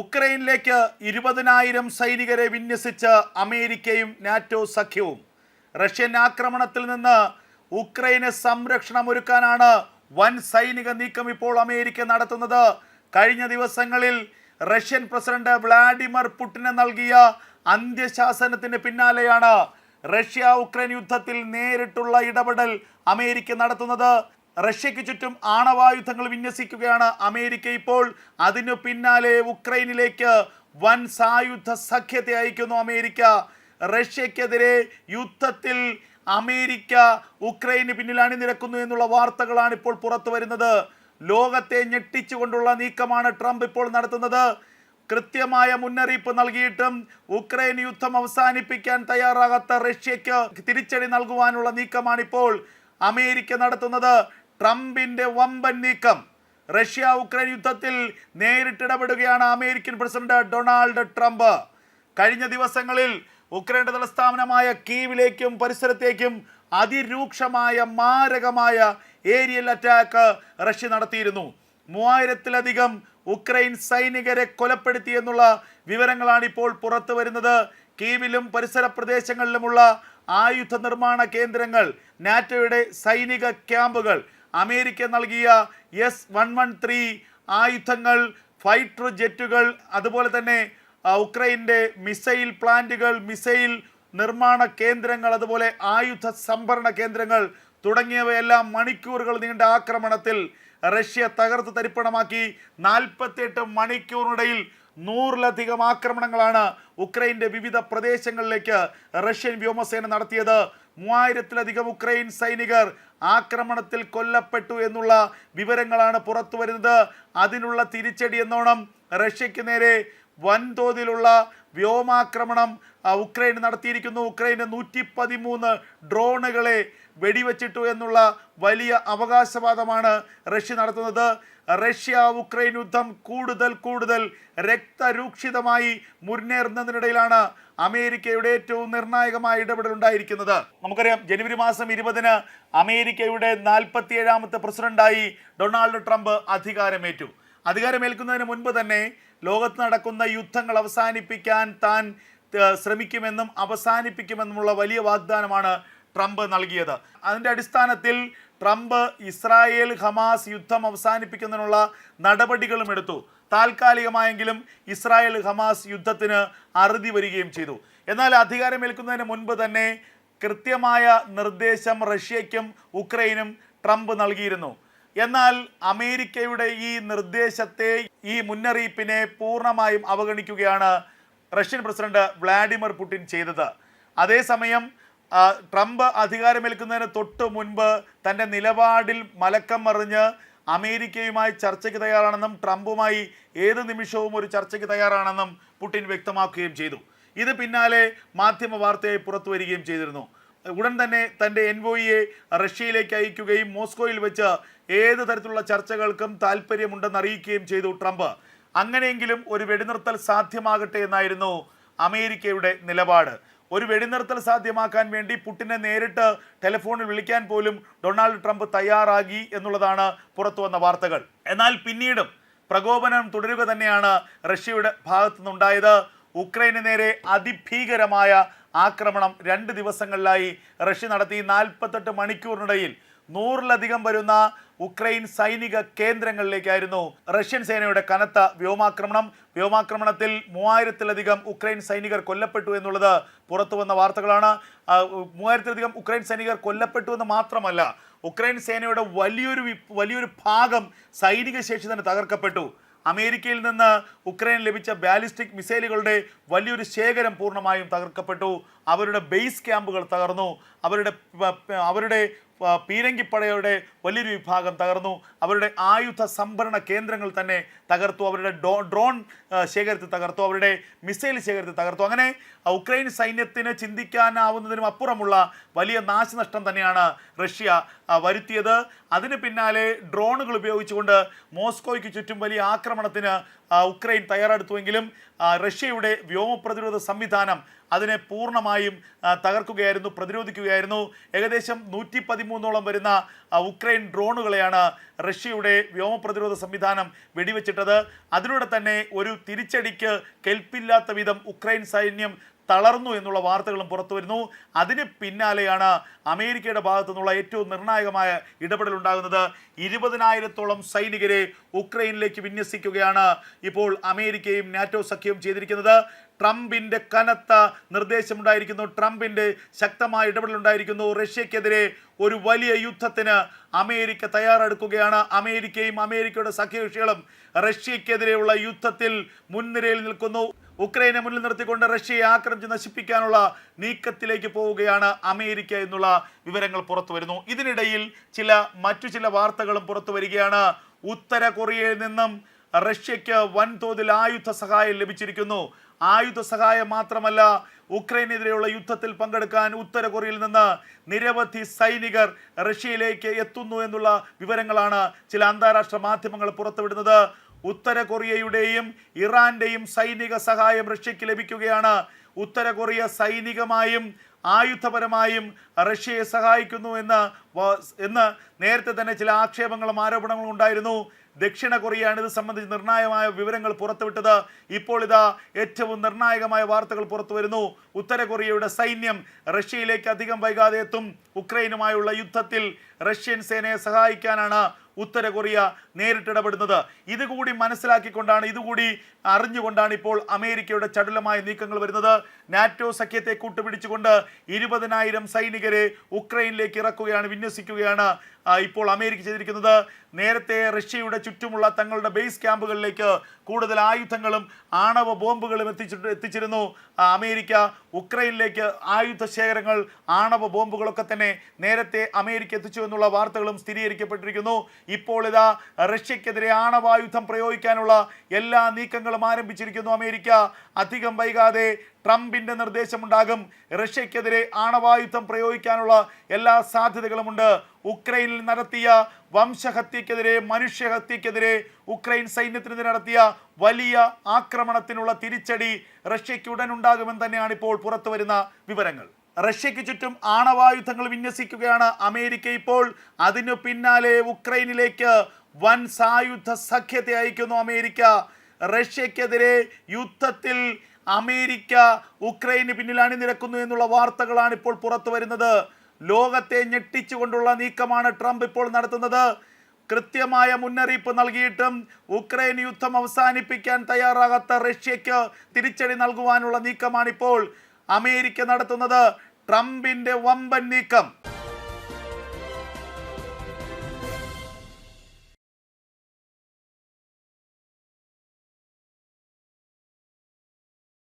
ഉക്രൈനിലേക്ക് ഇരുപതിനായിരം സൈനികരെ വിന്യസിച്ച് അമേരിക്കയും നാറ്റോ സഖ്യവും. റഷ്യൻ ആക്രമണത്തിൽ നിന്ന് ഉക്രൈന് സംരക്ഷണം ഒരുക്കാനാണ് വൻ സൈനിക നീക്കം ഇപ്പോൾ അമേരിക്ക നടത്തുന്നത്. കഴിഞ്ഞ ദിവസങ്ങളിൽ റഷ്യൻ പ്രസിഡന്റ് വ്ളാഡിമിർ പുടിന് നൽകിയ അന്ത്യശാസനത്തിന് പിന്നാലെയാണ് റഷ്യ ഉക്രൈൻ യുദ്ധത്തിൽ നേരിട്ടുള്ള ഇടപെടൽ അമേരിക്ക നടത്തുന്നത്. റഷ്യക്ക് ചുറ്റും ആണവായുധങ്ങൾ വിന്യസിക്കുകയാണ് അമേരിക്ക ഇപ്പോൾ. അതിനു പിന്നാലെ ഉക്രൈനിലേക്ക് വൻ സായുധ സഖ്യത്തെ അയക്കുന്നു അമേരിക്ക. റഷ്യക്കെതിരെ യുദ്ധത്തിൽ അമേരിക്ക ഉക്രൈന് പിന്നിൽ അണിനിരക്കുന്നു എന്നുള്ള വാർത്തകളാണ് ഇപ്പോൾ പുറത്തു വരുന്നത്. ലോകത്തെ ഞെട്ടിച്ചുകൊണ്ടുള്ള നീക്കമാണ് ട്രംപ് ഇപ്പോൾ നടത്തുന്നത്. കൃത്യമായ മുന്നറിയിപ്പ് നൽകിയിട്ടും ഉക്രൈൻ യുദ്ധം അവസാനിപ്പിക്കാൻ തയ്യാറാകാത്ത റഷ്യയ്ക്ക് തിരിച്ചടി നൽകുവാനുള്ള നീക്കമാണ് ഇപ്പോൾ അമേരിക്ക നടത്തുന്നത്. ട്രംപിന്റെ വമ്പൻ നീക്കം. റഷ്യ ഉക്രൈൻ യുദ്ധത്തിൽ നേരിട്ടിടപെടുകയാണ് അമേരിക്കൻ പ്രസിഡന്റ് ഡൊണാൾഡ് ട്രംപ്. കഴിഞ്ഞ ദിവസങ്ങളിൽ ഉക്രൈന്റെ തലസ്ഥാനമായ കീവിലേക്കും പരിസരത്തേക്കും അതിരൂക്ഷമായ മാരകമായ ഏരിയൽ അറ്റാക്ക് റഷ്യ നടത്തിയിരുന്നു. മൂവായിരത്തിലധികം ഉക്രൈൻ സൈനികരെ കൊലപ്പെടുത്തി എന്നുള്ള വിവരങ്ങളാണ് ഇപ്പോൾ പുറത്തു വരുന്നത്. കീവിലും പരിസര പ്രദേശങ്ങളിലുമുള്ള ആയുധ നിർമ്മാണ കേന്ദ്രങ്ങൾ നാറ്റോയുടെ സൈനിക ക്യാമ്പുകൾ അമേരിക്ക നൽകിയ എസ് വൺ വൺ ത്രീ ആയുധങ്ങൾ ഫൈറ്റർ ജെറ്റുകൾ അതുപോലെ തന്നെ ഉക്രൈന്റെ മിസൈൽ പ്ലാന്റുകൾ മിസൈൽ നിർമ്മാണ കേന്ദ്രങ്ങൾ അതുപോലെ ആയുധ സംഭരണ കേന്ദ്രങ്ങൾ തുടങ്ങിയവയെല്ലാം മണിക്കൂറുകൾ നീണ്ട ആക്രമണത്തിൽ റഷ്യ തകർത്ത് തരിപ്പണമാക്കി. നാൽപ്പത്തിയെട്ട് മണിക്കൂറിനിടയിൽ നൂറിലധികം ആക്രമണങ്ങളാണ് ഉക്രൈന്റെ വിവിധ പ്രദേശങ്ങളിലേക്ക് റഷ്യൻ വ്യോമസേന നടത്തിയത്. മൂവായിരത്തിലധികം ഉക്രൈൻ സൈനികർ ആക്രമണത്തിൽ കൊല്ലപ്പെട്ടു എന്നുള്ള വിവരങ്ങളാണ് പുറത്തു വരുന്നത്. അതിനുള്ള തിരിച്ചടി എന്നോണം റഷ്യയ്ക്ക് നേരെ വൻതോതിലുള്ള വ്യോമാക്രമണം ഉക്രൈൻ നടത്തിയിരിക്കുന്നു. ഉക്രൈന് നൂറ്റി പതിമൂന്ന് ഡ്രോണുകളെ വെടിവെച്ചിട്ടു എന്നുള്ള വലിയ അവകാശവാദമാണ് റഷ്യ നടത്തുന്നത്. റഷ്യ ഉക്രൈൻ യുദ്ധം കൂടുതൽ കൂടുതൽ രക്തരൂക്ഷിതമായി മുന്നേറുന്നതിനിടയിലാണ് അമേരിക്കയുടെ ഏറ്റവും നിർണായകമായ ഇടപെടൽ ഉണ്ടായിരിക്കുന്നത്. നമുക്കറിയാം ജനുവരി മാസം ഇരുപതിന് അമേരിക്കയുടെ നാൽപ്പത്തി ഏഴാമത്തെ പ്രസിഡന്റായി ഡൊണാൾഡ് ട്രംപ് അധികാരമേറ്റു. അധികാരമേൽക്കുന്നതിന് മുൻപ് തന്നെ ലോകത്ത് നടക്കുന്ന യുദ്ധങ്ങൾ അവസാനിപ്പിക്കാൻ താൻ ശ്രമിക്കുമെന്നും അവസാനിപ്പിക്കുമെന്നുമുള്ള വലിയ വാഗ്ദാനമാണ് ട്രംപ് നൽകിയത്. അതിന്റെ അടിസ്ഥാനത്തിൽ ട്രംപ് ഇസ്രായേൽ ഹമാസ് യുദ്ധം അവസാനിപ്പിക്കുന്നതിനുള്ള നടപടികളും എടുത്തു. താൽക്കാലികമായെങ്കിലും ഇസ്രായേൽ ഹമാസ് യുദ്ധത്തിന് അറുതി വരികയും ചെയ്തു. എന്നാൽ അധികാരമേൽക്കുന്നതിന് മുൻപ് തന്നെ കൃത്യമായ നിർദ്ദേശം റഷ്യയ്ക്കും ഉക്രൈനും ട്രംപ് നൽകിയിരുന്നു. എന്നാൽ അമേരിക്കയുടെ ഈ നിർദ്ദേശത്തെ ഈ മുന്നറിയിപ്പിനെ പൂർണമായും അവഗണിക്കുകയാണ് റഷ്യൻ പ്രസിഡന്റ് വ്ളാഡിമിർ പുടിൻ ചെയ്തത്. അതേസമയം ട്രംപ് അധികാരമേൽക്കുന്നതിന് തൊട്ട് മുൻപ് തന്റെ നിലപാടിൽ മലക്കം മറിഞ്ഞ് അമേരിക്കയുമായി ചർച്ചയ്ക്ക് തയ്യാറാണെന്നും ട്രംപുമായി ഏത് നിമിഷവും ഒരു ചർച്ചയ്ക്ക് തയ്യാറാണെന്നും പുടിൻ വ്യക്തമാക്കുകയും ചെയ്തു. ഇത് പിന്നാലെ മാധ്യമ വാർത്തയായി പുറത്തു വരികയും ചെയ്തിരുന്നു. ഉടൻ തന്നെ തന്റെ എൻവോയിയെ റഷ്യയിലേക്ക് അയക്കുകയും മോസ്കോയിൽ വെച്ച് ഏത് തരത്തിലുള്ള ചർച്ചകൾക്കും താല്പര്യമുണ്ടെന്ന് അറിയിക്കുകയും ചെയ്തു ട്രംപ്. അങ്ങനെയെങ്കിലും ഒരു വെടിനിർത്തൽ സാധ്യമാകട്ടെ എന്നായിരുന്നു അമേരിക്കയുടെ നിലപാട്. ഒരു വെടിനിർത്തൽ സാധ്യമാക്കാൻ വേണ്ടി പുട്ടിനെ നേരിട്ട് ടെലിഫോണിൽ വിളിക്കാൻ പോലും ഡൊണാൾഡ് ട്രംപ് തയ്യാറാകി എന്നുള്ളതാണ് പുറത്തു വന്ന വാർത്തകൾ. എന്നാൽ പിന്നീടും പ്രകോപനം തുടരുക തന്നെയാണ് റഷ്യയുടെ ഭാഗത്തു നിന്നുണ്ടായത് ഉക്രൈന് നേരെ അതിഭീകരമായ ആക്രമണം രണ്ട് ദിവസങ്ങളിലായി റഷ്യ നടത്തി നാൽപ്പത്തെട്ട് മണിക്കൂറിനിടയിൽ നൂറിലധികം വരുന്ന ഉക്രൈൻ സൈനിക കേന്ദ്രങ്ങളിലേക്കായിരുന്നു റഷ്യൻ സേനയുടെ കനത്ത വ്യോമാക്രമണം. വ്യോമാക്രമണത്തിൽ മൂവായിരത്തിലധികം ഉക്രൈൻ സൈനികർ കൊല്ലപ്പെട്ടു എന്നുള്ളത് പുറത്തു വന്ന വാർത്തകളാണ് മൂവായിരത്തിലധികം ഉക്രൈൻ സൈനികർ കൊല്ലപ്പെട്ടു എന്ന് മാത്രമല്ല ഉക്രൈൻ സേനയുടെ വലിയൊരു വലിയൊരു ഭാഗം സൈനിക ശേഷി തന്നെ തകർക്കപ്പെട്ടു. അമേരിക്കയിൽ നിന്ന് ഉക്രൈന് ലഭിച്ച ബാലിസ്റ്റിക് മിസൈലുകളുടെ വലിയൊരു ശേഖരം പൂർണമായും തകർക്കപ്പെട്ടു. അവരുടെ ബേസ് ക്യാമ്പുകൾ തകർന്നു. അവരുടെ അവരുടെ പീരങ്കിപ്പടയുടെ വലിയൊരു വിഭാഗം തകർന്നു. അവരുടെ ആയുധ സംഭരണ കേന്ദ്രങ്ങൾ തന്നെ തകർത്തു. അവരുടെ ഡോ- ഡ്രോൺ ശേഖരത്തിൽ തകർത്തു. അവരുടെ മിസൈൽ ശേഖരത്തിൽ തകർത്തു. അങ്ങനെ ഉക്രൈൻ സൈന്യത്തിന് ചിന്തിക്കാനാവുന്നതിനും അപ്പുറമുള്ള വലിയ നാശനഷ്ടം തന്നെയാണ് റഷ്യ വരുത്തിയത്. അതിന് പിന്നാലെ ഡ്രോണുകൾ ഉപയോഗിച്ചുകൊണ്ട് മോസ്കോയ്ക്ക് ചുറ്റും വലിയ ആക്രമണത്തിന് ഉക്രൈൻ തയ്യാറെടുത്തുവെങ്കിലും റഷ്യയുടെ വ്യോമ പ്രതിരോധ സംവിധാനം അതിനെ പൂർണമായും തകർക്കുകയായിരുന്നു പ്രതിരോധിക്കുകയായിരുന്നു. ഏകദേശം നൂറ്റി പതിമൂന്നോളം വരുന്ന ഉക്രൈൻ ഡ്രോണുകളെയാണ് റഷ്യയുടെ വ്യോമ പ്രതിരോധ സംവിധാനം വെടിവെച്ചിട്ടത്. അതിലൂടെ തന്നെ ഒരു തിരിച്ചടിക്ക് കെൽപ്പില്ലാത്ത വിധം ഉക്രൈൻ സൈന്യം തളർന്നു എന്നുള്ള വാർത്തകളും പുറത്തു വരുന്നു. അതിന് പിന്നാലെയാണ് അമേരിക്കയുടെ ഭാഗത്തു നിന്നുള്ള ഏറ്റവും നിർണായകമായ ഇടപെടൽ ഉണ്ടാകുന്നത്. ഇരുപതിനായിരത്തോളം സൈനികരെ ഉക്രൈനിലേക്ക് വിന്യസിക്കുകയാണ് ഇപ്പോൾ അമേരിക്കയും നാറ്റോ സഖ്യവും ചെയ്തിരിക്കുന്നത്. ട്രംപിന്റെ കനത്ത നിർദ്ദേശമുണ്ടായിരിക്കുന്നു. ട്രംപിന്റെ ശക്തമായ ഇടപെടൽ ഉണ്ടായിരിക്കുന്നു. റഷ്യക്കെതിരെ ഒരു വലിയ യുദ്ധത്തിന് അമേരിക്ക തയ്യാറെടുക്കുകയാണ്. അമേരിക്കയും അമേരിക്കയുടെ സഖ്യകക്ഷികളും റഷ്യക്കെതിരെയുള്ള യുദ്ധത്തിൽ മുൻനിരയിൽ നിൽക്കുന്നു. ഉക്രൈനെ മുന്നിൽ നിർത്തിക്കൊണ്ട് റഷ്യയെ ആക്രമിച്ച് നശിപ്പിക്കാനുള്ള നീക്കത്തിലേക്ക് പോവുകയാണ് അമേരിക്ക എന്നുള്ള വിവരങ്ങൾ പുറത്തു വരുന്നു. ഇതിനിടയിൽ ചില മറ്റു ചില വാർത്തകളും പുറത്തു വരികയാണ്. ഉത്തര കൊറിയയിൽ നിന്നും റഷ്യയ്ക്ക് വൻതോതിൽ ആയുധ സഹായം ലഭിച്ചിരിക്കുന്നു. ആയുധ സഹായം മാത്രമല്ല ഉക്രൈനെതിരെയുള്ള യുദ്ധത്തിൽ പങ്കെടുക്കാൻ ഉത്തര കൊറിയയിൽ നിന്ന് നിരവധി സൈനികർ റഷ്യയിലേക്ക് എത്തുന്നു എന്നുള്ള വിവരങ്ങളാണ് ചില അന്താരാഷ്ട്ര മാധ്യമങ്ങൾ പുറത്തുവിടുന്നത്. ഉത്തര കൊറിയയുടെയും ഇറാന്റെയും സൈനിക സഹായം റഷ്യയ്ക്ക് ലഭിക്കുകയാണ്. ഉത്തര കൊറിയ സൈനികമായും ആയുധപരമായും റഷ്യയെ സഹായിക്കുന്നു എന്ന് എന്ന് നേരത്തെ തന്നെ ചില ആക്ഷേപങ്ങളും ആരോപണങ്ങളും ഉണ്ടായിരുന്നു. ദക്ഷിണ കൊറിയയാണ് ഇത് സംബന്ധിച്ച് നിർണായകമായ വിവരങ്ങൾ പുറത്തുവിട്ടത്. ഇപ്പോൾ ഇതാ ഏറ്റവും നിർണായകമായ വാർത്തകൾ പുറത്തു വരുന്നു. ഉത്തര കൊറിയയുടെ സൈന്യം റഷ്യയിലേക്ക് അധികം വൈകാതെ എത്തും. ഉക്രൈനുമായുള്ള യുദ്ധത്തിൽ റഷ്യൻ സേനയെ സഹായിക്കാനാണ് ഉത്തര കൊറിയ നേരിട്ടിടപെടുന്നത്. ഇതുകൂടി മനസ്സിലാക്കിക്കൊണ്ടാണ് ഇതുകൂടി അറിഞ്ഞുകൊണ്ടാണ് ഇപ്പോൾ അമേരിക്കയുടെ ചടുലമായ നീക്കങ്ങൾ വരുന്നത്. നാറ്റോ സഖ്യത്തെ കൂട്ടുപിടിച്ചുകൊണ്ട് ഇരുപതിനായിരം സൈനികരെ ഉക്രൈനിലേക്ക് ഇറക്കുകയാണ് വിന്യസിക്കുകയാണ് ഇപ്പോൾ അമേരിക്ക ചെയ്തിരിക്കുന്നത്. നേരത്തെ റഷ്യയുടെ ചുറ്റുമുള്ള തങ്ങളുടെ ബേസ് ക്യാമ്പുകളിലേക്ക് കൂടുതൽ ആയുധങ്ങളും ആണവ ബോംബുകളും എത്തിച്ചിട്ട് എത്തിച്ചിരുന്നു. അമേരിക്ക ഉക്രൈനിലേക്ക് ആയുധ ശേഖരങ്ങൾ ആണവ ബോംബുകളൊക്കെ തന്നെ നേരത്തെ അമേരിക്ക എത്തിച്ചു എന്നുള്ള വാർത്തകളും സ്ഥിരീകരിക്കപ്പെട്ടിരിക്കുന്നു. ഇപ്പോൾ ഇതാ റഷ്യക്കെതിരെ ആണവായുധം പ്രയോഗിക്കാനുള്ള എല്ലാ നീക്കങ്ങളും ആരംഭിച്ചിരിക്കുന്നു അമേരിക്ക. അധികം വൈകാതെ ട്രംപിന്റെ നിർദ്ദേശമുണ്ടാകും. റഷ്യക്കെതിരെ ആണവായുധം പ്രയോഗിക്കാനുള്ള എല്ലാ സാധ്യതകളുമുണ്ട്. ഉക്രൈനിൽ നടത്തിയ വംശഹത്യക്കെതിരെ മനുഷ്യഹത്യക്കെതിരെ ഉക്രൈൻ സൈന്യത്തിനെതിരെ നടത്തിയ വലിയ ആക്രമണത്തിനുള്ള തിരിച്ചടി റഷ്യയ്ക്ക് ഉടൻ ഉണ്ടാകുമെന്ന് തന്നെയാണ് ഇപ്പോൾ പുറത്തു വരുന്ന വിവരങ്ങൾ. റഷ്യയ്ക്ക് ചുറ്റും ആണവായുധങ്ങൾ വിന്യസിക്കുകയാണ് അമേരിക്ക ഇപ്പോൾ. അതിനു പിന്നാലെ ഉക്രൈനിലേക്ക് വൻ സായുധ സഖ്യത്തെ അയക്കുന്നു അമേരിക്ക. റഷ്യക്കെതിരെ യുദ്ധത്തിൽ അമേരിക്ക ഉക്രൈന് പിന്നിൽ അണിനിരക്കുന്നു എന്നുള്ള വാർത്തകളാണ് ഇപ്പോൾ പുറത്തു വരുന്നത്. ലോകത്തെ ഞെട്ടിച്ചുകൊണ്ടുള്ള നീക്കമാണ് ട്രംപ് ഇപ്പോൾ നടത്തുന്നത്. കൃത്യമായ മുന്നറിയിപ്പ് നൽകിയിട്ടും ഉക്രൈൻ യുദ്ധം അവസാനിപ്പിക്കാൻ തയ്യാറാകാത്ത റഷ്യയ്ക്ക് തിരിച്ചടി നൽകുവാനുള്ള നീക്കമാണ് ഇപ്പോൾ അമേരിക്ക നടത്തുന്നത്. ട്രംപിന്റെ വമ്പൻ നീക്കം.